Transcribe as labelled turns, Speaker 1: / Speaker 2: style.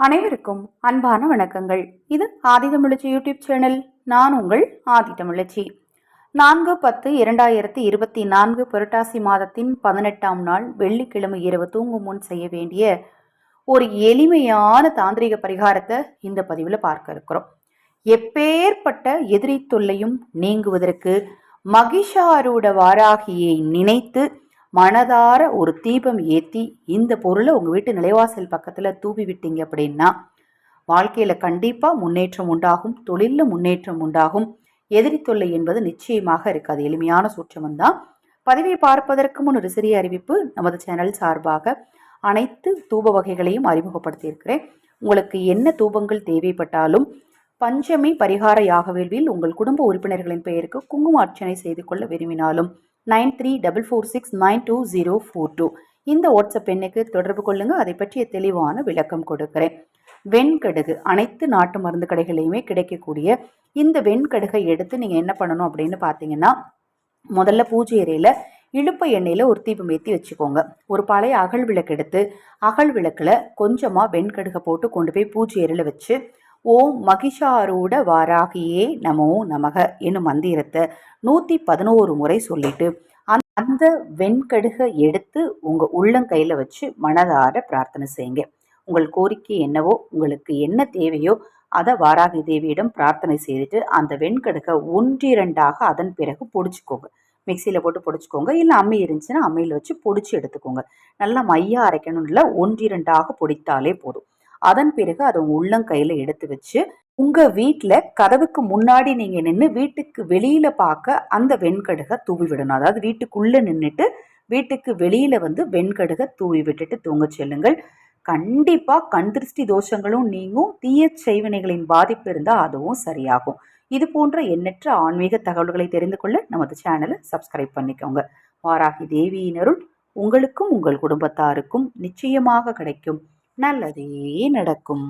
Speaker 1: அனைவருக்கும் அன்பான வணக்கங்கள். இது ஆதிதமிழச்சி யூடியூப் சேனல். நான் உங்கள் ஆதிதமிழச்சி நான்கு பத்து இரண்டாயிரத்தி இருபத்தி நான்கு புரட்டாசி மாதத்தின் பதினெட்டாம் நாள் வெள்ளிக்கிழமை இரவு தூங்கும் முன் செய்ய வேண்டிய ஒரு எளிமையான தாந்திரிக பரிகாரத்தை இந்த பதிவில் பார்க்க இருக்கிறோம். எப்பேற்பட்ட எதிரி தொல்லையும் நீங்குவதற்கு மகிஷாரூட வாராகியை நினைத்து மனதார ஒரு தீபம் ஏற்றி இந்த பொருளை உங்கள் வீட்டு நிலைவாசல் பக்கத்தில் தூவி விட்டீங்க அப்படின்னா வாழ்க்கையில் கண்டிப்பாக முன்னேற்றம் உண்டாகும் தொழிலில் முன்னேற்றம் உண்டாகும். எதிரி தொல்லை என்பது நிச்சயமாக இருக்காது. எளிமையான சூற்றமும் தான். பதிவை பார்ப்பதற்கு முன் ஒரு சிறிய அறிவிப்பு நமது சேனல் சார்பாக அனைத்து தூப வகைகளையும் அறிமுகப்படுத்தியிருக்கிறேன். உங்களுக்கு என்ன தூபங்கள் தேவைப்பட்டாலும் பஞ்சமி பரிகார யாக வேள்வியில் உங்கள் குடும்ப உறுப்பினர்களின் பெயருக்கு குங்கும அர்ச்சனை செய்து கொள்ள விரும்பினாலும் nine three double four six nine two zero four two. இந்த வாட்ஸ்அப் எண்ணுக்கு தொடர்பு கொள்ளுங்கள் அதை பற்றிய தெளிவான விளக்கம் கொடுக்கிறேன். வெண்கடுகு. அனைத்து நாட்டு மருந்து கடைகளையுமே கிடைக்கக்கூடிய இந்த வெண்கடுகை எடுத்து நீங்கள் என்ன பண்ணணும் அப்படின்னு பார்த்தீங்கன்னா முதல்ல பூஜை அறையில் இழுப்ப எண்ணெயில் ஒரு தீபம் ஏற்றி வச்சுக்கோங்க. ஒரு பழைய அகல் விளக்கு எடுத்து அகல் விளக்கில் கொஞ்சமாக வெண்கடுகை போட்டு கொண்டு போய் பூஜை அறையில் வச்சு ஓம் மகிஷாரூட வாராகியே நமோ நமக என்னும் மந்திரத்தை நூற்றி பதினோரு முறை சொல்லிட்டு அந்த அந்த வெண்கடுகை எடுத்து உங்கள் உள்ளங்கையில் வச்சு மனதார பிரார்த்தனை செய்யுங்க. உங்கள் கோரிக்கை என்னவோ உங்களுக்கு என்ன தேவையோ அதை வாராகி தேவியிடம் பிரார்த்தனை செய்துட்டு அந்த வெண்கடுகை ஒன்றிரண்டாக அதன் பிறகு பொடிச்சுக்கோங்க. மிக்சியில் போட்டு பொடிச்சுக்கோங்க. இல்லை அம்மி இருந்துச்சுன்னா அம்மியில் வச்சு பொடிச்சு எடுத்துக்கோங்க. நல்லா மையாக அரைக்கணும் இல்லை ஒன்றிரண்டாக பொடித்தாலே போதும். அதன் பிறகு அதை உங்கள் உள்ளங்கையில் எடுத்து வச்சு உங்கள் வீட்டில் கதவுக்கு முன்னாடி நீங்கள் நின்று வீட்டுக்கு வெளியில் பார்க்க அந்த வெண்கடுகை தூவி விடணும் அதாவது வீட்டுக்குள்ளே நின்றுட்டு வீட்டுக்கு வெளியில் வந்து வெண்கடுகை தூவி விட்டுட்டு தூங்க செல்லுங்கள். கண்டிப்பாக கண் திருஷ்டி தோஷங்களும் நீங்கும். தீய செய்வினைகளின் பாதிப்பு இருந்தால் அதுவும் சரியாகும். இது போன்ற எண்ணற்ற ஆன்மீக தகவல்களை தெரிந்து கொள்ள நமது சேனலை சப்ஸ்கிரைப் பண்ணிக்கோங்க. வாராகி தேவியினருள் உங்களுக்கும் உங்கள் குடும்பத்தாருக்கும் நிச்சயமாக கிடைக்கும். நல்லதே நடக்கும்.